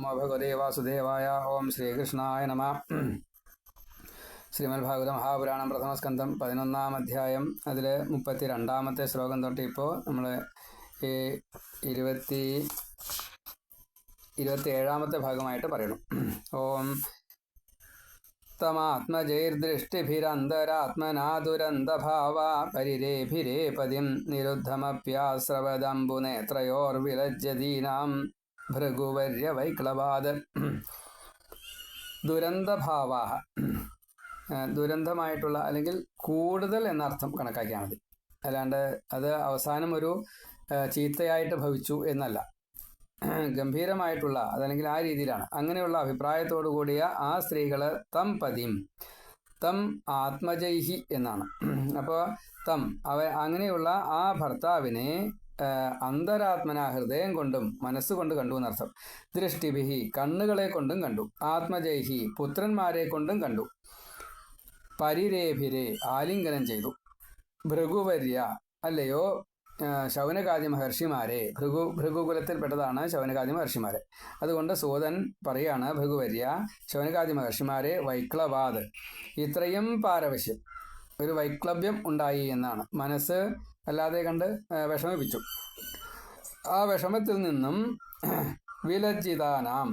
ഭഗവതേ വാസുദേവായ ഓം ശ്രീകൃഷ്ണായ നമ ശ്രീമദ് ഭാഗവത മഹാപുരാണം പ്രഥമസ്കന്ധം പതിനൊന്നാം അധ്യായം അതിൽ മുപ്പത്തി രണ്ടാമത്തെ ശ്ലോകം തൊട്ട് ഇപ്പോൾ നമ്മൾ ഈ ഇരുപത്തി ഇരുപത്തി ഏഴാമത്തെ ഭാഗമായിട്ട് പറയണം ഓം തമാത്മജൈർദൃഷ്ടിഭിരന്തരാത്മനാ ദുരന്തഭാവ പരിരേഭിരേ പതിം നിരുദ്ധമപ്യാസ്രവദംബുനേത്രയോർവിലജ്ജതീനാം ഭൃഗുവര്യവൈക്ലവാദ് ദുരന്തഭാവാഹ. ദുരന്തമായിട്ടുള്ള അല്ലെങ്കിൽ കൂടുതൽ എന്നർത്ഥം കണക്കാക്കിയാൽ മതി അല്ലാണ്ട് അത് അവസാനം ഒരു ചീത്തയായിട്ട് ഭവിച്ചു എന്നല്ല. ഗംഭീരമായിട്ടുള്ള അതല്ലെങ്കിൽ ആ രീതിയിലാണ്. അങ്ങനെയുള്ള അഭിപ്രായത്തോടു കൂടിയ ആ സ്ത്രീകൾ തം പതിം. തം ആത്മജൈഹി എന്നാണ്. അപ്പോൾ തം അവ അങ്ങനെയുള്ള ആ ഭർത്താവിനെ അന്തരാത്മന ഹൃദയം കൊണ്ടും മനസ്സുകൊണ്ട് കണ്ടു എന്നർത്ഥം. ദൃഷ്ടിഭിഹി കണ്ണുകളെ കൊണ്ടും കണ്ടു. ആത്മജൈഹി പുത്രന്മാരെ കൊണ്ടും കണ്ടു. പരിരേഭിരെ ആലിംഗനം ചെയ്തു. ഭൃഗുവര്യ അല്ലയോ ശൗനകാദി മഹർഷിമാരെ. ഭൃഗു ഭൃഗുകുലത്തിൽപ്പെട്ടതാണ് ശൗനകാദി മഹർഷിമാരെ. അതുകൊണ്ട് സൂതൻ പറയാണ് ഭൃഗുവര്യ ശൗനകാദി മഹർഷിമാരെ വൈക്ലവാദ്. ഇത്രയും പാരവശ്യം. ഒരു വൈക്ലവ്യം ഉണ്ടായി എന്നാണ്. മനസ്സ് അല്ലാതെ കണ്ട് വിഷമിപ്പിച്ചു. ആ വിഷമത്തിൽ നിന്നും വിലജ്ജിതാനാം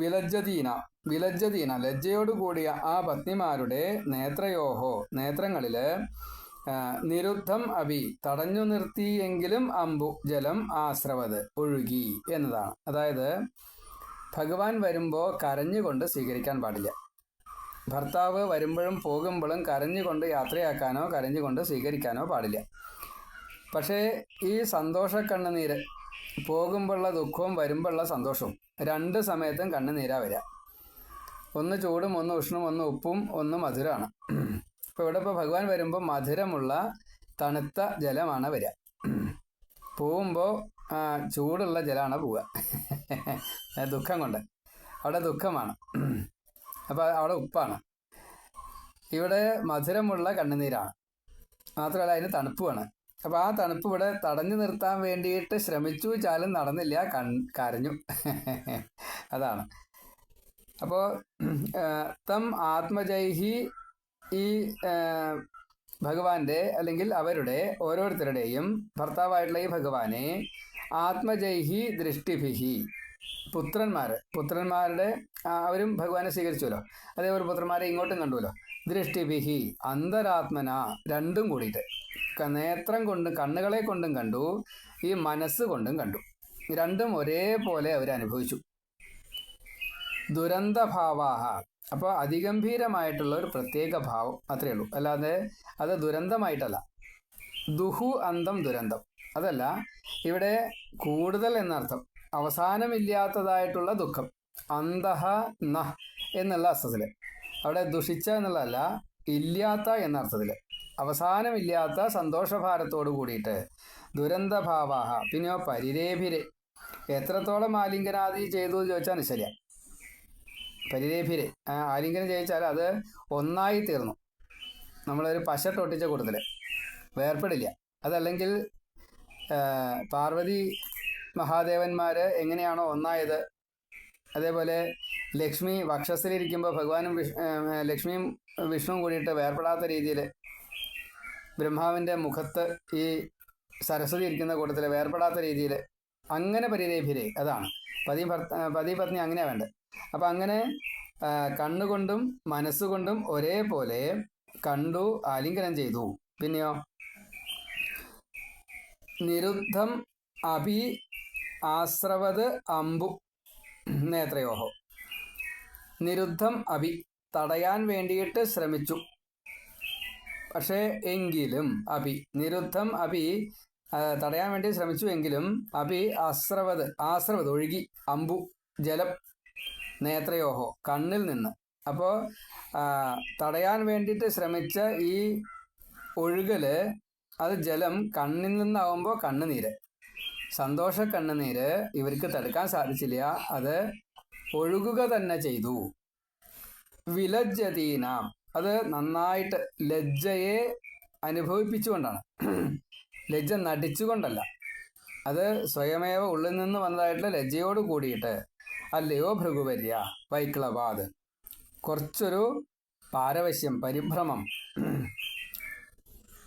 വിലജ്ജതീന വിലജ്ജതീന ലജ്ജയോട് കൂടിയ ആ പത്നിമാരുടെ നേത്രയോഹോ നേത്രങ്ങളിൽ നിരുദ്ധം അഭി തടഞ്ഞു നിർത്തിയെങ്കിലും അമ്പു ജലം ആശ്രവത് ഒഴുകി എന്നതാണ്. അതായത് ഭഗവാൻ വരുമ്പോൾ കരഞ്ഞുകൊണ്ട് സ്വീകരിക്കാൻ പാടില്ല. ഭർത്താവ് വരുമ്പോഴും പോകുമ്പോഴും കരഞ്ഞുകൊണ്ട് യാത്രയാക്കാനോ കരഞ്ഞുകൊണ്ട് സ്വീകരിക്കാനോ പാടില്ല. പക്ഷേ ഈ സന്തോഷ കണ്ണുനീര് പോകുമ്പോഴുള്ള ദുഃഖവും വരുമ്പോഴുള്ള സന്തോഷവും രണ്ട് സമയത്തും കണ്ണുനീരാ വരിക. ഒന്ന് ചൂടും ഒന്ന് ഉഷ്ണും ഒന്ന് ഉപ്പും ഒന്ന് മധുരമാണ് ഇപ്പോൾ ഇവിടെ ഇപ്പോൾ ഭഗവാൻ വരുമ്പോൾ മധുരമുള്ള തണുത്ത ജലമാണ് വരിക. പോകുമ്പോൾ ചൂടുള്ള ജലമാണ് പോവുക. ദുഃഖം കൊണ്ട്. അവിടെ ദുഃഖമാണ്. അപ്പോൾ അവിടെ ഉപ്പാണ്. ഇവിടെ മധുരമുള്ള കണ്ണുനീരാണ്. മാത്രമല്ല അതിന് തണുപ്പുമാണ്. അപ്പോൾ ആ തണുപ്പ് ഇവിടെ തടഞ്ഞു നിർത്താൻ വേണ്ടിയിട്ട് ശ്രമിച്ചു ചാലും നടന്നില്ല കൺ കരഞ്ഞു. അതാണ്. അപ്പോ തം ആത്മജൈഹി ഈ ഭഗവാന്റെ അല്ലെങ്കിൽ അവരുടെ ഓരോരുത്തരുടെയും ഭർത്താവായിട്ടുള്ള ഈ ഭഗവാനെ ആത്മജൈഹി ദൃഷ്ടിഭിഹി. പുത്രന്മാർ പുത്രന്മാരുടെ അവരും ഭഗവാനെ സ്വീകരിച്ചുവല്ലോ. അതേപോലെ പുത്രന്മാരെ ഇങ്ങോട്ടും കണ്ടുവല്ലോ. ദൃഷ്ടിഭിഹി അന്തരാത്മന രണ്ടും കൂടിയിട്ട്. നേത്രം കൊണ്ടും കണ്ണുകളെ കൊണ്ടും കണ്ടു ഈ മനസ്സ് കൊണ്ടും കണ്ടു. രണ്ടും ഒരേപോലെ അവർ അനുഭവിച്ചു. ദുരന്തഭാവാഹ. അപ്പോൾ അതിഗംഭീരമായിട്ടുള്ള ഒരു പ്രത്യേക ഭാവം അത്രയേ ഉള്ളൂ. അല്ലാതെ അത് ദുരന്തമായിട്ടല്ല. ദുഹു അന്തം ദുരന്തം. അതല്ല ഇവിടെ കൂടുതൽ എന്നർത്ഥം അവസാനമില്ലാത്തതായിട്ടുള്ള ദുഃഖം. അന്തഹ ന എന്നുള്ള അർത്ഥത്തിൽ. അവിടെ ദുഷിച്ച എന്നുള്ളതല്ല ഇല്ലാത്ത എന്ന അർത്ഥത്തിൽ അവസാനമില്ലാത്ത സന്തോഷഭാരത്തോടു കൂടിയിട്ട് ദുരന്തഭാവാഹ പിന്നെയോ പരിരേഭിരെ. എത്രത്തോളം ആലിംഗനാദി ചെയ്തു എന്ന് ചോദിച്ചാൽ ശരിയാ പരിരേഭിരെ. ആലിംഗനം ചെയ്യിച്ചാൽ അത് ഒന്നായി തീർന്നു. നമ്മളൊരു പശട്ടൊട്ടിച്ച ഒട്ടിച്ച വേർപ്പെടില്ല അതല്ലെങ്കിൽ പാർവതി മഹാദേവന്മാർ എങ്ങനെയാണോ ഒന്നായത്? അതേപോലെ ലക്ഷ്മി വക്ഷസിലിരിക്കുമ്പോൾ ഭഗവാനും വിഷ് ലക്ഷ്മിയും വിഷ്ണുവും കൂടിയിട്ട് വേർപെടാത്ത രീതിയിൽ ബ്രഹ്മാവിന്റെ മുഖത്ത് ഈ സരസ്വതി ഇരിക്കുന്ന കൂട്ടത്തിൽ വേർപെടാത്ത രീതിയിൽ അങ്ങനെ പരിരേഭിരെ അതാണ്. പതി ഭർത്ത പതി പത്നി അങ്ങനെയാണ് വേണ്ടത്. അപ്പം അങ്ങനെ കണ്ണുകൊണ്ടും മനസ്സുകൊണ്ടും ഒരേപോലെ കണ്ടു ആലിംഗനം ചെയ്തു. പിന്നെയോ? നിരുദ്ധം അഭി ആശ്രവത് അമ്പു നേത്രയോഹോ. നിരുദ്ധം അഭി തടയാൻ വേണ്ടിയിട്ട് ശ്രമിച്ചു. പക്ഷേ എങ്കിലും അഭി നിരുദ്ധം അഭി തടയാൻ വേണ്ടി ശ്രമിച്ചു എങ്കിലും അഭി അസ്രവത് ആശ്രവത് ഒഴുകി അമ്പു ജലം നേത്രയോഹോ കണ്ണിൽ നിന്ന്. അപ്പോൾ തടയാൻ വേണ്ടിയിട്ട് ശ്രമിച്ച ഈ ഒഴുകൽ അത് ജലം കണ്ണിൽ നിന്നാവുമ്പോൾ കണ്ണുനീര്. സന്തോഷ കണ്ണുനീര് ഇവർക്ക് തടുക്കാൻ സാധിച്ചില്ല. അത് ഒഴുകുക തന്നെ ചെയ്തു. വിലജ്ജതീനാം. അത് നന്നായിട്ട് ലജ്ജയെ അനുഭവിപ്പിച്ചുകൊണ്ടാണ്. ലജ്ജ നടിച്ചുകൊണ്ടല്ല. അത് സ്വയമേവ ഉള്ളിൽ നിന്ന് വന്നതായിട്ടുള്ള ലജ്ജയോട് കൂടിയിട്ട് അല്ലയോ ഭൃഗുവര്യ വൈക്ലവാദ്. കുറച്ചൊരു പാരവശ്യം പരിഭ്രമം.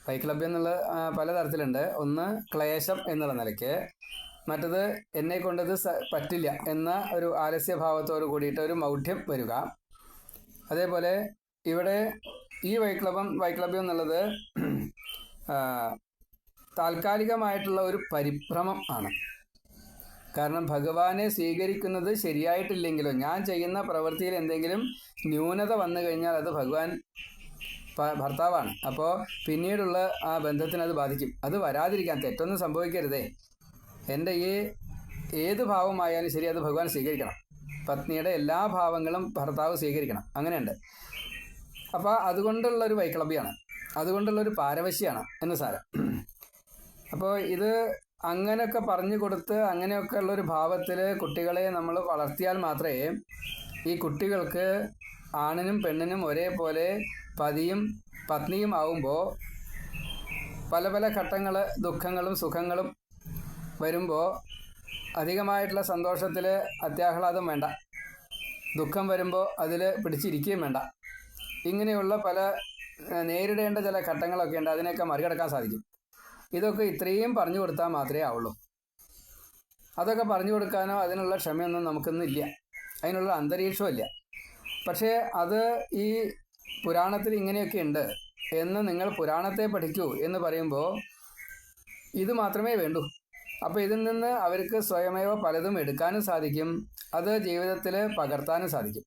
വൈക്ലഭ്യം എന്നുള്ള പല തരത്തിലുണ്ട്. ഒന്ന് ക്ലേശം എന്നുള്ള നിലയ്ക്ക്. മറ്റത് എന്നെ കൊണ്ടത് പറ്റില്ല എന്ന ഒരു ആലസ്യഭാവത്തോട് കൂടിയിട്ട് ഒരു മൗഢ്യം വരിക. അതേപോലെ ഇവിടെ ഈ വൈക്ലബം വൈക്ലഭ്യം എന്നുള്ളത് താൽക്കാലികമായിട്ടുള്ള ഒരു പരിഭ്രമം ആണ്. കാരണം ഭഗവാനെ സ്വീകരിക്കുന്നത് ശരിയായിട്ടില്ലെങ്കിലും ഞാൻ ചെയ്യുന്ന പ്രവൃത്തിയിൽ എന്തെങ്കിലും ന്യൂനത വന്നു കഴിഞ്ഞാൽ അത് ഭഗവാൻ ഭർത്താവാണ്. അപ്പോൾ പിന്നീടുള്ള ആ ബന്ധത്തിന് അത് ബാധിക്കും. അത് വരാതിരിക്കാൻ തെറ്റൊന്നും സംഭവിക്കരുതേ. എന്റെ ഈ ഏത് ഭാവമായാലും ശരി അത് ഭഗവാൻ സ്വീകരിക്കണം. പത്നിയുടെ എല്ലാ ഭാവങ്ങളും ഭർത്താവ് സ്വീകരിക്കണം. അങ്ങനെയുണ്ട്. അപ്പോൾ അതുകൊണ്ടുള്ള ഒരു അതുകൊണ്ടുള്ളൊരു അതുകൊണ്ടുള്ള ഒരു പാരവശ്യമാണ് എന്ന് സാരം. അപ്പോൾ ഇത് അങ്ങനെയൊക്കെ പറഞ്ഞു കൊടുത്ത് അങ്ങനെയൊക്കെ ഉള്ളൊരു ഭാവത്തിൽ കുട്ടികളെ നമ്മൾ വളർത്തിയാൽ മാത്രമേ ഈ കുട്ടികൾക്ക് ആണിനും പെണ്ണിനും ഒരേപോലെ പതിയും പത്നിയും ആവുമ്പോൾ പല പല ഘട്ടങ്ങൾ ദുഃഖങ്ങളും സുഖങ്ങളും വരുമ്പോൾ അധികമായിട്ടുള്ള സന്തോഷത്തിൽ അത്യാഹ്ലാദം വേണ്ട. ദുഃഖം വരുമ്പോൾ അതിൽ പിടിച്ചിരിക്കുകയും വേണ്ട. ഇങ്ങനെയുള്ള പല നേരിടേണ്ട ചില ഘട്ടങ്ങളൊക്കെ ഉണ്ട്. അതിനെയൊക്കെ മറികടക്കാൻ സാധിക്കും. ഇതൊക്കെ ഇത്രയും പറഞ്ഞു കൊടുത്താൽ മാത്രമേ ആവുള്ളൂ. അതൊക്കെ പറഞ്ഞു കൊടുക്കാനോ അതിനുള്ള ക്ഷമയൊന്നും നമുക്കൊന്നും ഇല്ല അതിനുള്ള അന്തരീക്ഷവും ഇല്ല. പക്ഷേ അത് ഈ പുരാണത്തിൽ ഇങ്ങനെയൊക്കെ ഉണ്ട് എന്ന് നിങ്ങൾ പുരാണത്തെ പഠിക്കൂ എന്ന് പറയുമ്പോൾ ഇത് മാത്രമേ വേണ്ടൂ. അപ്പോൾ ഇതിൽ നിന്ന് അവർക്ക് സ്വയമേവ പലതും എടുക്കാനും സാധിക്കും അത് ജീവിതത്തിൽ പകർത്താനും സാധിക്കും.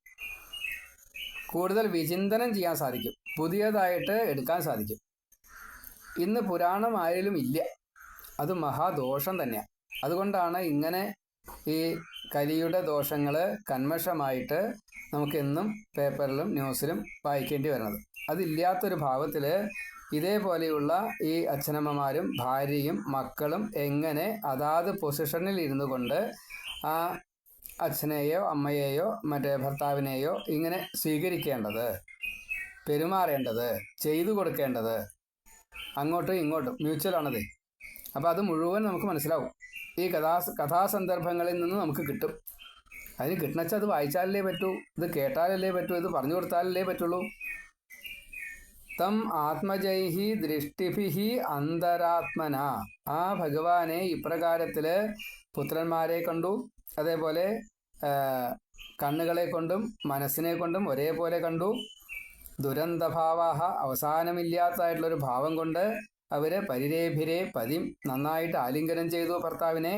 കൂടുതൽ വിചിന്തനം ചെയ്യാൻ സാധിക്കും പുതിയതായിട്ട് എടുക്കാൻ സാധിക്കും. ഇന്ന് പുരാണം ആയാലും ഇല്ല. അത് മഹാദോഷം തന്നെയാണ് അതുകൊണ്ടാണ് ഇങ്ങനെ ഈ കലിയുടെ ദോഷങ്ങൾ കന്മഷമായിട്ട് നമുക്ക് എന്നും പേപ്പറിലും ന്യൂസിലും വായിക്കേണ്ടി വരുന്നത്. അതില്ലാത്തൊരു ഭാവത്തിൽ ഇതേപോലെയുള്ള ഈ അച്ഛനമ്മമാരും ഭാര്യയും മക്കളും എങ്ങനെ അതാത് പൊസിഷനിൽ ഇരുന്നു കൊണ്ട് ആ അച്ഛനെയോ അമ്മയെയോ മറ്റേ ഭർത്താവിനെയോ ഇങ്ങനെ സ്വീകരിക്കേണ്ടത് പെരുമാറേണ്ടത് ചെയ്തു കൊടുക്കേണ്ടത് അങ്ങോട്ടും ഇങ്ങോട്ടും മ്യൂച്വൽ ആണത്. അപ്പോൾ അത് മുഴുവൻ നമുക്ക് മനസ്സിലാവും. ഈ കഥാ കഥാസന്ദർഭങ്ങളിൽ നിന്ന് നമുക്ക് കിട്ടും. അതിന് കിട്ടണച്ച അത് വായിച്ചാലല്ലേ പറ്റൂ ഇത് കേട്ടാലല്ലേ പറ്റൂ ഇത് പറഞ്ഞു കൊടുത്താലല്ലേ പറ്റുള്ളൂ. തം ആത്മജൈഹി ദൃഷ്ടിഭിഹി അന്തരാത്മന. ആ ഭഗവാനെ ഇപ്രകാരത്തിൽ പുത്രന്മാരെ കണ്ടു. അതേപോലെ കണ്ണുകളെ കൊണ്ടും മനസ്സിനെ കൊണ്ടും ഒരേപോലെ കണ്ടു. ദുരന്തഭാവാഹ അവസാനമില്ലാത്തതായിട്ടുള്ളൊരു ഭാവം കൊണ്ട് അവർ പരിരേഭിരെ പതിം നന്നായിട്ട് ആലിംഗനം ചെയ്തു ഭർത്താവിനെ.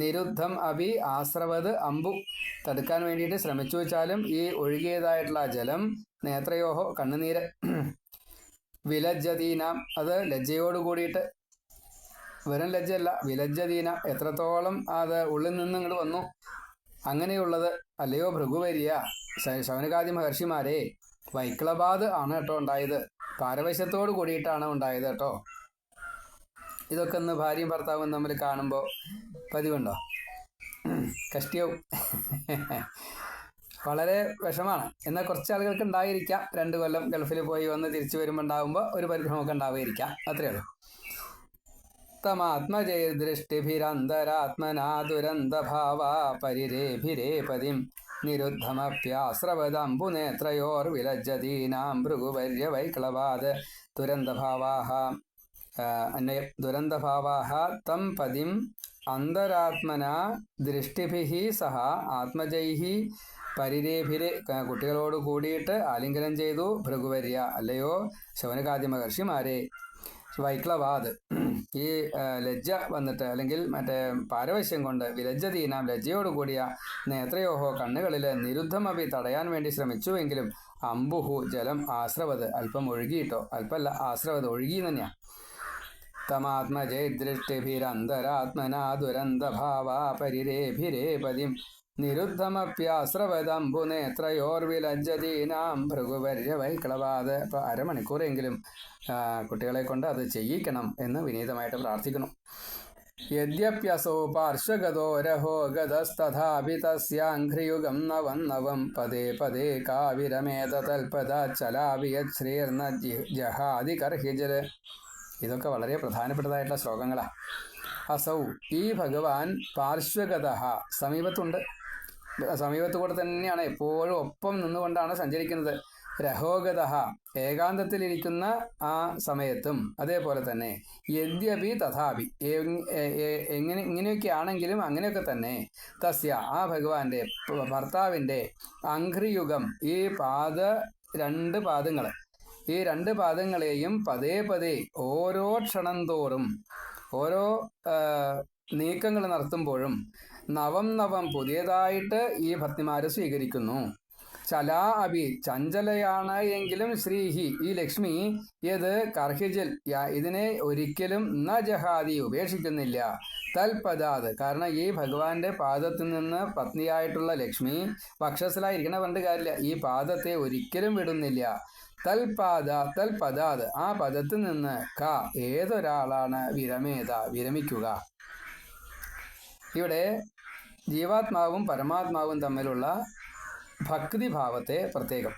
നിരുദ്ധം അഭി ആശ്രവത് അമ്പു. തടുക്കാൻ വേണ്ടിയിട്ട് ശ്രമിച്ചു വെച്ചാലും ഈ ഒഴുകിയതായിട്ടുള്ള ജലം നേത്രയോഹോ കണ്ണുനീര് വിലജ്ജതീനാം. അത് ലജ്ജയോട് കൂടിയിട്ട് വെറും ലജ്ജയല്ല വിലജ്ജതീന. എത്രത്തോളം അത് ഉള്ളിൽ നിന്ന് ഇങ്ങോട്ട് വന്നു? അങ്ങനെയുള്ളത് അല്ലയോ ഭൃഗുവരിയ ശവനകാദി മഹർഷിമാരെ വൈക്ലബാദ് ആണ് കേട്ടോ ഉണ്ടായത്. പാരവശ്യത്തോട് കൂടിയിട്ടാണ് ഉണ്ടായത് കേട്ടോ. ഇതൊക്കെ ഒന്ന് ഭാര്യയും ഭർത്താവും തമ്മിൽ കാണുമ്പോൾ പതിവുണ്ടോ? കഷ്ടിയാവും. വളരെ വിഷമാണ്. എന്നാൽ കുറച്ച് ആളുകൾക്ക് ഉണ്ടായിരിക്കാം. രണ്ട് കൊല്ലം ഗൾഫിൽ പോയി വന്ന് തിരിച്ചു വരുമ്പോൾ ഉണ്ടാകുമ്പോൾ ഒരു പരിഭ്രമമൊക്കെ ഉണ്ടാവുമായിരിക്കാം. അത്രയേ ഉള്ളൂ. തമാത്മജയദൃഷ്ടിഭിരന്തരാത്മനാ ദുരന്തഭാവാ പരിരേഭിരേ പതിം നിരുദ്ധമപ്യാസ്രവദംബുനേത്രയോർവിലജ്ജതീനാം ഭൃഗുവര്യ വൈക്ലവാത് ദുരന്തഭാവാഹ ദുരന്തഭാവാഹ തം പതിം അന്തരാത്മന ദൃഷ്ടിഭിः സഹ ആത്മജൈഹി പരിരേഭിരെ കുട്ടികളോട് കൂടിയിട്ട് ആലിംഗനം ചെയ്തു ഭൃഗുവര്യ അല്ലയോ ശൗനകാദി മഹർഷിമാരെ വൈക്ലവാദ്. ഈ ലജ്ജ വന്നിട്ട് അല്ലെങ്കിൽ മറ്റേ പാരവശ്യം കൊണ്ട് വിലജ്ജതീനാം ലജ്ജയോട് കൂടിയ നേത്രയോഹോ കണ്ണുകളിൽ നിരുദ്ധമപി തടയാൻ വേണ്ടി ശ്രമിച്ചുവെങ്കിലും അമ്പുഹു ജലം ആശ്രവത് അല്പം ഒഴുകിയിട്ടോ? അല്പമല്ല ആശ്രവത് ഒഴുകി തന്നെയാണ് തമാത്മജൈദൃഷ്ടിഭിരന്തരാത്മനാ ദുരന്തഭാവാ പരിരേഭിരേ പതിം നിരുദ്ധമപ്യാശ്രവദംബുനേത്രയോർവിലജ്ജതീനാം ഭൃഗുവര്യ വൈക്ലവാത് ഇപ്പോൾ അരമണിക്കൂറെങ്കിലും കുട്ടികളെ കൊണ്ട് അത് ചെയ്യിക്കണം എന്ന് വിനീതമായിട്ട് പ്രാർത്ഥിക്കുന്നു. യദ്യപ്യസോ പാർശ്വഗതോ രഹോ ഗതസ്തഥാപി തസ്യാഘ്രിയുഗം നവം നവം. പദേ പദേ കാവിരമേത തൽപദാച്ചലാവിയശ്രീർന്ന ജഹാതി കർഹിജൽ ഇതൊക്കെ വളരെ പ്രധാനപ്പെട്ടതായിട്ടുള്ള ശ്ലോകങ്ങളാണ് അസൗ ഈ ഭഗവാൻ പാർശ്വഗത സമീപത്തുണ്ട്. സമീപത്ത് കൂടെ തന്നെയാണ് എപ്പോഴും ഒപ്പം നിന്നുകൊണ്ടാണ് സഞ്ചരിക്കുന്നത്. രഹോഗത ഏകാന്തത്തിലിരിക്കുന്ന ആ സമയത്തും അതേപോലെ തന്നെ യദ്യപി തഥാപി എങ്ങനെ ഇങ്ങനെയൊക്കെ ആണെങ്കിലും അങ്ങനെയൊക്കെ തന്നെ തസ്യ ആ ഭഗവാന്റെ ഭർത്താവിന്റെ അംഘ്രിയുഗം ഈ പാദ രണ്ട് പാദങ്ങൾ ഈ രണ്ട് പാദങ്ങളെയും പതേ പതേ ഓരോ ക്ഷണം തോറും ഓരോ നീക്കങ്ങൾ നടത്തുമ്പോഴും നവം നവം പുതിയതായിട്ട് ഈ ഭക്തിമാരെ സ്വീകരിക്കുന്നു. ചലാ അഭി ചഞ്ചലയാണ് എങ്കിലും ശ്രീഹി. ഈ ലക്ഷ്മി ഏത്? കർഹിജൽ. ഇതിനെ ഒരിക്കലും ന ജഹാദി ഉപേക്ഷിക്കുന്നില്ല. തൽപദാത്. കാരണം ഈ ഭഗവാന്റെ പാദത്തിൽ നിന്ന് പത്നിയായിട്ടുള്ള ലക്ഷ്മി പക്ഷസിലായിരിക്കണ പണ്ട് കാര്യമില്ല. ഈ പാദത്തെ ഒരിക്കലും വിടുന്നില്ല. തൽപാദ തൽപദാത്. ആ പദത്തിൽ നിന്ന് ക ഏതൊരാളാണ് വിരമേത? വിരമിക്കുക. ഇവിടെ ജീവാത്മാവും പരമാത്മാവും തമ്മിലുള്ള ഭക്തിഭാവത്തെ പ്രത്യേകം.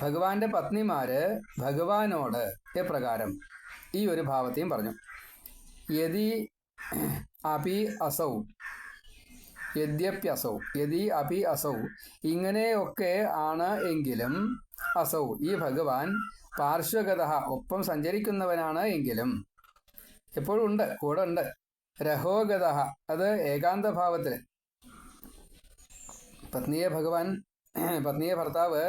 ഭഗവാന്റെ പത്നിമാര് ഭഗവാനോട് എപ്രകാരം ഈ ഒരു ഭാവത്തെയും പറഞ്ഞു. യതി അപി അസൗ യദ്യപ്യസൗ യതി അപി അസൗ ഇങ്ങനെയൊക്കെ ആണ് എങ്കിലും അസൗ. ഈ ഭഗവാൻ പാർശ്വഗത ഒപ്പം സഞ്ചരിക്കുന്നവനാണ് എങ്കിലും. എപ്പോഴും ഉണ്ട് കൂടെ ഉണ്ട്. രഹോഗത. അത് ഏകാന്തഭാവത്തിൽ പത്നിയെ ഭഗവാൻ പത്നിയെ ഭർത്താവ്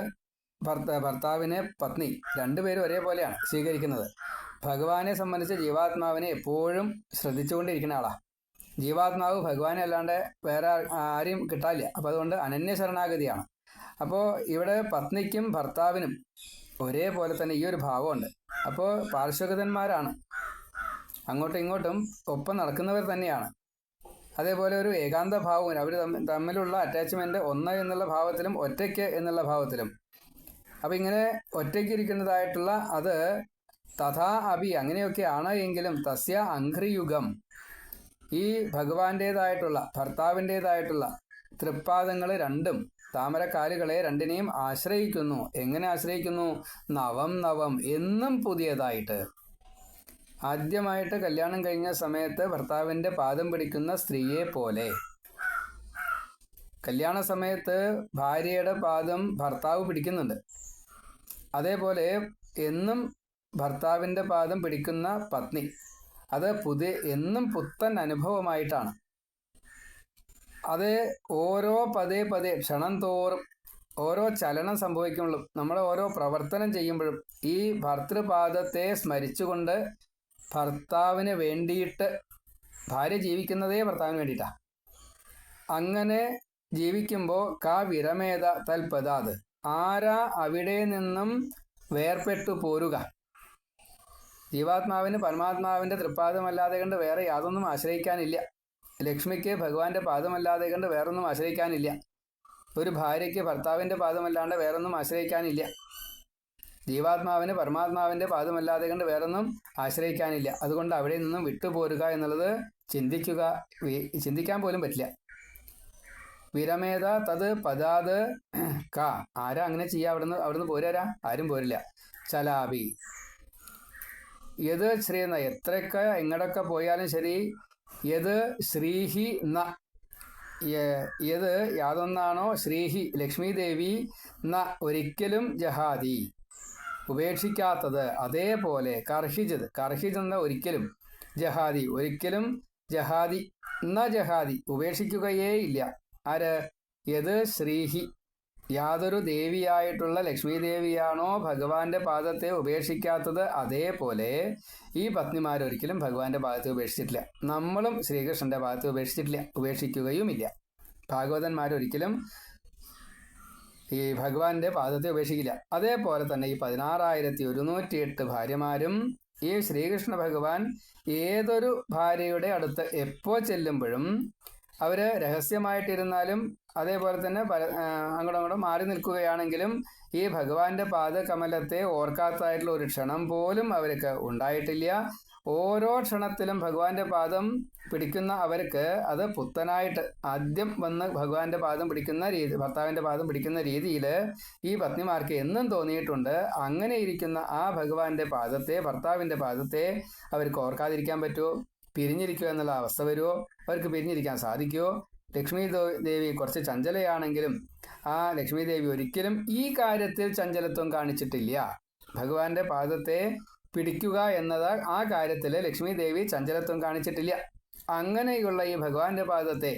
ഭർത്ത ഭർത്താവിനെ പത്നി രണ്ടുപേരും ഒരേപോലെയാണ് സ്വീകരിക്കുന്നത്. ഭഗവാനെ സംബന്ധിച്ച് ജീവാത്മാവിനെ എപ്പോഴും ശ്രദ്ധിച്ചുകൊണ്ടിരിക്കുന്ന ആളാണ് ജീവാത്മാവ് ഭഗവാനെ അല്ലാണ്ട് വേറെ ആരും കിട്ടാനില്ല. അപ്പോൾ അതുകൊണ്ട് അനന്യ ശരണാഗതിയാണ്. അപ്പോൾ ഇവിടെ പത്നിക്കും ഭർത്താവിനും ഒരേപോലെ തന്നെ ഈ ഒരു ഭാവമുണ്ട്. അപ്പോൾ പാർശ്വഗതന്മാരാണ്. അങ്ങോട്ടും ഇങ്ങോട്ടും ഒപ്പം നടക്കുന്നവർ തന്നെയാണ്. അതേപോലെ ഒരു ഏകാന്ത ഭാവവും അവർ തമ്മിലുള്ള അറ്റാച്ച്മെന്റ് ഒന്ന് എന്നുള്ള ഭാവത്തിലും ഒറ്റയ്ക്ക് എന്നുള്ള ഭാവത്തിലും. അപ്പം ഇങ്ങനെ ഒറ്റയ്ക്ക് ഇരിക്കുന്നതായിട്ടുള്ള അത് തഥാ അഭി അങ്ങനെയൊക്കെയാണ് എങ്കിലും തസ്യ അഘ്രിയുഗം. ഈ ഭഗവാന്റേതായിട്ടുള്ള ഭർത്താവിന്റെതായിട്ടുള്ള തൃപ്പാദങ്ങൾ രണ്ടും താമരക്കാലുകളെ രണ്ടിനെയും ആശ്രയിക്കുന്നു. എങ്ങനെ ആശ്രയിക്കുന്നു? നവം നവം എന്നും പുതിയതായിട്ട്. ആദ്യമായിട്ട് കല്യാണം കഴിഞ്ഞ സമയത്ത് ഭർത്താവിന്റെ പാദം പിടിക്കുന്ന സ്ത്രീയെ പോലെ. കല്യാണ സമയത്ത് ഭാര്യയുടെ പാദം ഭർത്താവ് പിടിക്കുന്നുണ്ട്. അതേപോലെ എന്നും ഭർത്താവിന്റെ പാദം പിടിക്കുന്ന പത്നി. അത് പുതിയ എന്നും പുത്തൻ അനുഭവമായിട്ടാണ്. അത് ഓരോ പതേ പതേ ക്ഷണം തോറും ഓരോ ചലനം സംഭവിക്കുമ്പോഴും നമ്മൾ ഓരോ പ്രവർത്തനം ചെയ്യുമ്പോഴും ഈ ഭർത്തൃപാദത്തെ സ്മരിച്ചുകൊണ്ട് ഭർത്താവിന് വേണ്ടിയിട്ട് ഭാര്യ ജീവിക്കുന്നതേ ഭർത്താവിന് വേണ്ടിയിട്ടാണ് അങ്ങനെ ജീവിക്കുമ്പോൾ കാ വിരമേത തൽപതാത് ആരാ അവിടെ നിന്നും വേർപെട്ടു പോരുക? ജീവാത്മാവിന് പരമാത്മാവിന്റെ തൃപ്പാദമല്ലാതെ കണ്ട് വേറെ യാതൊന്നും ആശ്രയിക്കാനില്ല. ലക്ഷ്മിക്ക് ഭഗവാന്റെ പാദമല്ലാതെ കണ്ട് വേറൊന്നും ആശ്രയിക്കാനില്ല. ഒരു ഭാര്യയ്ക്ക് ഭർത്താവിന്റെ പാദമല്ലാണ്ട് വേറൊന്നും ആശ്രയിക്കാനില്ല. ജീവാത്മാവിന് പരമാത്മാവിന്റെ പാദമല്ലാതെ കണ്ട് വേറൊന്നും ആശ്രയിക്കാനില്ല. അതുകൊണ്ട് അവിടെ നിന്നും വിട്ടുപോരുക എന്നുള്ളത് ചിന്തിക്കുക ചിന്തിക്കാൻ പോലും പറ്റില്ല. വിരമേത തത് പദാത് ക ആരാ അങ്ങനെ ചെയ്യുക അവിടുന്ന് അവിടുന്ന് പോരാരാ? ആരും പോരില്ല. ചലാബി യത് ശ്രീന എത്രയൊക്കെ എങ്ങടൊക്കെ പോയാലും ശരി യത് ശ്രീഹി ന യത് യാതൊന്നാണോ? ശ്രീഹി ലക്ഷ്മി ദേവി ന ഒരിക്കലും ജഹാദി. ഉപേക്ഷിക്കാത്തത് അതേപോലെ കർഹിജത്. കർഹിജ് എന്ന ഒരിക്കലും ജഹാദി ഒരിക്കലും ജഹാദി ന ജഹാദി ഉപേക്ഷിക്കുകയേ ഇല്ല. ആര്? യത് ശ്രീഹി. യാതൊരു ദേവിയായിട്ടുള്ള ലക്ഷ്മി ദേവിയാണോ ഭഗവാന്റെ പാദത്തെ ഉപേക്ഷിക്കാത്തത് അതേപോലെ ഈ പത്നിമാരൊരിക്കലും ഭഗവാന്റെ പാദത്തെ ഉപേക്ഷിച്ചിട്ടില്ല. നമ്മളും ശ്രീകൃഷ്ണന്റെ പാദത്തെ ഉപേക്ഷിച്ചിട്ടില്ല ഉപേക്ഷിക്കുകയുമില്ല. ഭാഗവതന്മാരൊരിക്കലും ഈ ഭഗവാന്റെ പാദത്തെ ഉപേക്ഷിക്കില്ല. അതേപോലെ തന്നെ ഈ പതിനാറായിരത്തി ഒരുന്നൂറ്റി എട്ട് ഭാര്യമാരും ഈ ശ്രീകൃഷ്ണ ഭഗവാൻ ഏതൊരു ഭാര്യയുടെ അടുത്ത് എപ്പോൾ ചെല്ലുമ്പോഴും അവർ രഹസ്യമായിട്ടിരുന്നാലും അതേപോലെ തന്നെ പല അങ്ങോട്ടും അങ്ങോട്ടും മാറി നിൽക്കുകയാണെങ്കിലും ഈ ഭഗവാന്റെ പാദകമലത്തെ ഓർക്കാത്തായിട്ടുള്ള ഒരു ക്ഷണം പോലും അവർക്ക് ഉണ്ടായിട്ടില്ല. ഓരോ ക്ഷണത്തിലും ഭഗവാന്റെ പാദം പിടിക്കുന്ന അവർക്ക് അത് പുത്തനായിട്ട് ആദ്യം വന്ന് ഭഗവാന്റെ പാദം പിടിക്കുന്ന രീതി ഭർത്താവിന്റെ പാദം പിടിക്കുന്ന രീതിയിൽ ഈ പത്നിമാർക്ക് എന്നും തോന്നിയിട്ടുണ്ട്. അങ്ങനെ ഇരിക്കുന്ന ആ ഭഗവാന്റെ പാദത്തെ ഭർത്താവിന്റെ പാദത്തെ അവർക്ക് ഓർക്കാതിരിക്കാൻ പറ്റുമോ പിരിഞ്ഞിരിക്കുക എന്നുള്ള അവസ്ഥ വരുമോ അവർക്ക് പിരിഞ്ഞിരിക്കാൻ സാധിക്കുമോ ലക്ഷ്മി ദേവി കുറച്ച് ചഞ്ചലയാണെങ്കിലും ആ ലക്ഷ്മി ദേവി ഒരിക്കലും ഈ കാര്യത്തിൽ ചഞ്ചലത്വം കാണിച്ചിട്ടില്ല. ഭഗവാന്റെ പാദത്തെ പിടിക്കുക എന്നത് ആ കാര്യത്തിൽ ലക്ഷ്മി ദേവി ചഞ്ചലത്വം കാണിച്ചിട്ടില്ല. അങ്ങനെയുള്ള ഈ ഭഗവാന്റെ പാദത്തെ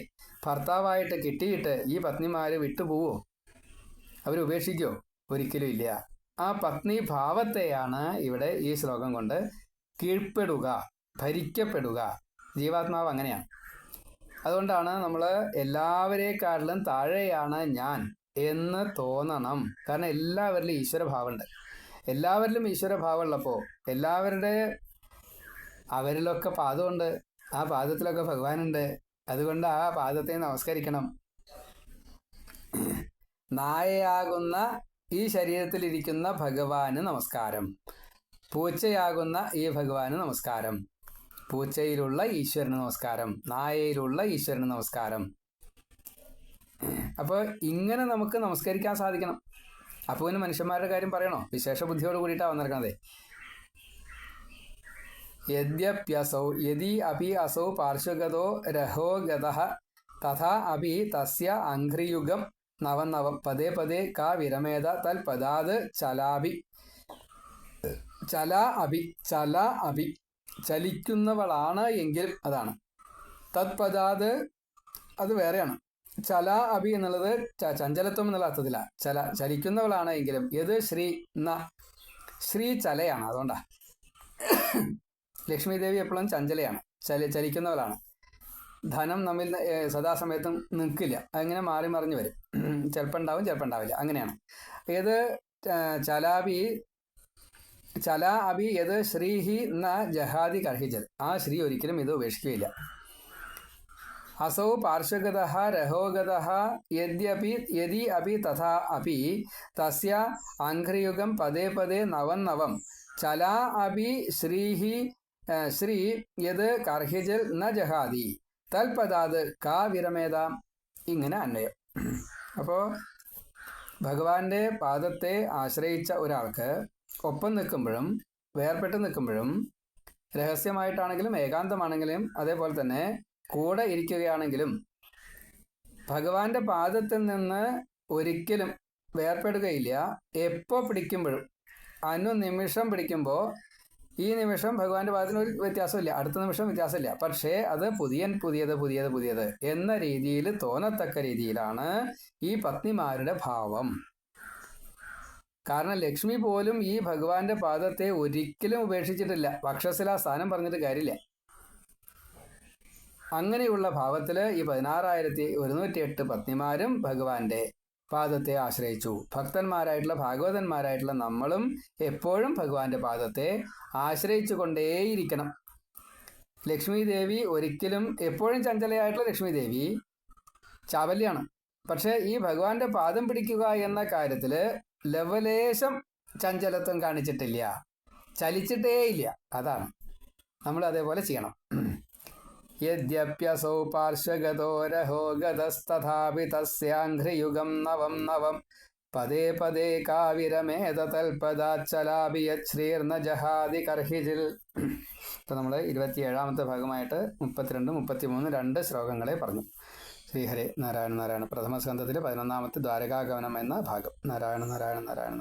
ഭർത്താവായിട്ട് കിട്ടിയിട്ട് ഈ പത്നിമാര് വിട്ടുപോവോ? അവരുപേക്ഷിക്കോ ഒരിക്കലും ഇല്ല. ആ പത്നി ഭാവത്തെയാണ് ഇവിടെ ഈ ശ്ലോകം കൊണ്ട് കീഴ്പ്പെടുക ഭരിക്കപ്പെടുക. ജീവാത്മാവ് അങ്ങനെയാണ്. അതുകൊണ്ടാണ് നമ്മൾ എല്ലാവരെക്കാട്ടിലും താഴെയാണ് ഞാൻ എന്ന് തോന്നണം. കാരണം എല്ലാവരിലും ഈശ്വരഭാവമുണ്ട്. എല്ലാവരിലും ഈശ്വരഭാവം ഉള്ളപ്പോൾ എല്ലാവരുടെ അവരിലൊക്കെ പാദമുണ്ട്. ആ പാദത്തിലൊക്കെ ഭഗവാനുണ്ട്. അതുകൊണ്ട് ആ പാദത്തെ നമസ്കരിക്കണം. നായയാകുന്ന ഈ ശരീരത്തിലിരിക്കുന്ന ഭഗവാന് നമസ്കാരം. പൂച്ചയാകുന്ന ഈ ഭഗവാന് നമസ്കാരം. പൂച്ചയിലുള്ള ഈശ്വരന് നമസ്കാരം. നായയിലുള്ള ഈശ്വരന് നമസ്കാരം. അപ്പോൾ ഇങ്ങനെ നമുക്ക് നമസ്കരിക്കാൻ സാധിക്കണം. അപ്പോൾ പിന്നെ മനുഷ്യന്മാരുടെ കാര്യം പറയണോ? വിശേഷ ബുദ്ധിയോട് കൂടിയിട്ടാണ് വന്നിരിക്കണത്. യദ്യപ്യസൗ യദി അപി അസൗ പാർശ്വഗതോ രഹോഗതഃ തഥാ അപി തസ്യ അഘ്രിയുഗം നവനവം പദേ പദേ കാ വിരമേത തൽപദാത് ചലാഭി ചല അഭി ചല അഭി ചലിക്കുന്നവളാണ് എങ്കിൽ അതാണ്। തത്പദാത് അത് വേറെയാണ്। ചല അഭി എന്നുള്ളത് ചഞ്ചലത്വം എന്നുള്ള അർത്ഥത്തില। ചല ചലിക്കുന്നവളാണ് എങ്കിലും ഏത് ശ്രീ ന ശ്രീ ചലയാണ് അതുകൊണ്ടാ। ലക്ഷ്മി ദേവി എപ്പോഴും ചഞ്ചലയാണ്. ചലി ചലിക്കുന്നവളാണ്. ധനം നമ്മിൽ സദാസമയത്തും നിൽക്കില്ല. അങ്ങനെ മാറി മറിഞ്ഞു വരും. ചിലപ്പോൾ ഉണ്ടാവും ചിലപ്പോൾ ഉണ്ടാവില്ല അങ്ങനെയാണ്. ഏത് ചലാബി ചല അഭി യത് ശ്രീഹി ന ജഹാദി കർഹിച്ചത്? ആ ശ്രീ ഒരിക്കലും ഇത് ഉപേക്ഷിക്കുകയില്ല. അസൗ പാർശ്വഗത രഹോഗത യദ്യപി യതി അപി തഥാ അപി തസ്യ അഘ്രിയുഗം പദേ പദേ നവം നവം. ചലാ അപി ശ്രീഹി ശ്രീ യത് കർഹിജൽ ന ജഹാദി തൽപദാത് കാ വിരമേത. ഇങ്ങനെ അന്വയം. അപ്പോൾ ഭഗവാന്റെ പാദത്തെ ആശ്രയിച്ച ഒരാൾക്ക് ഒപ്പം നിൽക്കുമ്പോഴും വേർപെട്ട് നിൽക്കുമ്പോഴും രഹസ്യമായിട്ടാണെങ്കിലും ഏകാന്തമാണെങ്കിലും അതേപോലെ തന്നെ കൂടെ ഇരിക്കുകയാണെങ്കിലും ഭഗവാന്റെ പാദത്തിൽ നിന്ന് ഒരിക്കലും വേർപെടുകയില്ല. എപ്പോൾ പിടിക്കുമ്പോഴും അനുനിമിഷം പിടിക്കുമ്പോൾ ഈ നിമിഷം ഭഗവാന്റെ പാദത്തിന് ഒരു വ്യത്യാസമില്ല. അടുത്ത നിമിഷം വ്യത്യാസമില്ല. പക്ഷേ അത് പുതിയൻ പുതിയത് പുതിയത് പുതിയത് എന്ന രീതിയിൽ തോന്നത്തക്ക രീതിയിലാണ് ഈ പത്നിമാരുടെ ഭാവം. കാരണം ലക്ഷ്മി പോലും ഈ ഭഗവാന്റെ പാദത്തെ ഒരിക്കലും ഉപേക്ഷിച്ചിട്ടില്ല. വക്ഷസില സ്ഥാനം പറഞ്ഞിട്ട് കാര്യമില്ല. അങ്ങനെയുള്ള ഭാവത്തിൽ ഈ പതിനാറായിരത്തി ഒരുന്നൂറ്റി എട്ട് പത്നിമാരും ഭഗവാന്റെ പാദത്തെ ആശ്രയിച്ചു. ഭക്തന്മാരായിട്ടുള്ള ഭാഗവതന്മാരായിട്ടുള്ള നമ്മളും എപ്പോഴും ഭഗവാന്റെ പാദത്തെ ആശ്രയിച്ചു കൊണ്ടേയിരിക്കണം. ലക്ഷ്മി ദേവി ഒരിക്കലും എപ്പോഴും ചഞ്ചലയായിട്ടുള്ള ലക്ഷ്മി ദേവി ചാവല്യാണ്. പക്ഷേ ഈ ഭഗവാന്റെ പാദം പിടിക്കുക എന്ന കാര്യത്തിൽ ലവലേശം ചഞ്ചലത്വം കാണിച്ചിട്ടില്ല. ചലിച്ചിട്ടേ ഇല്ല അതാണ്. നമ്മൾ അതേപോലെ ചെയ്യണം. യദ്യപ്യസൗ പാർശ്വഗതോരഹോ ഗതസ്തഥാപി തസ്യാഘ്രിയുഗം നവം നവം പദേ പദേ കാവിരമേത തൽപദാച്ചലാപി യശ്രീർന്ന ജഹാദി കർഹിജിൽ ഇപ്പം നമ്മൾ ഇരുപത്തിയേഴാമത്തെ ഭാഗമായിട്ട് മുപ്പത്തിരണ്ട് മുപ്പത്തിമൂന്ന് രണ്ട് ശ്ലോകങ്ങളെ പറഞ്ഞു. ശ്രീഹരി നാരായണ നാരായണ പ്രഥമ സ്കന്ധത്തിലെ പതിനൊന്നാമത്തെ ദ്വാരകാഗമനം എന്ന ഭാഗം. നാരായണ നാരായണ നാരായണ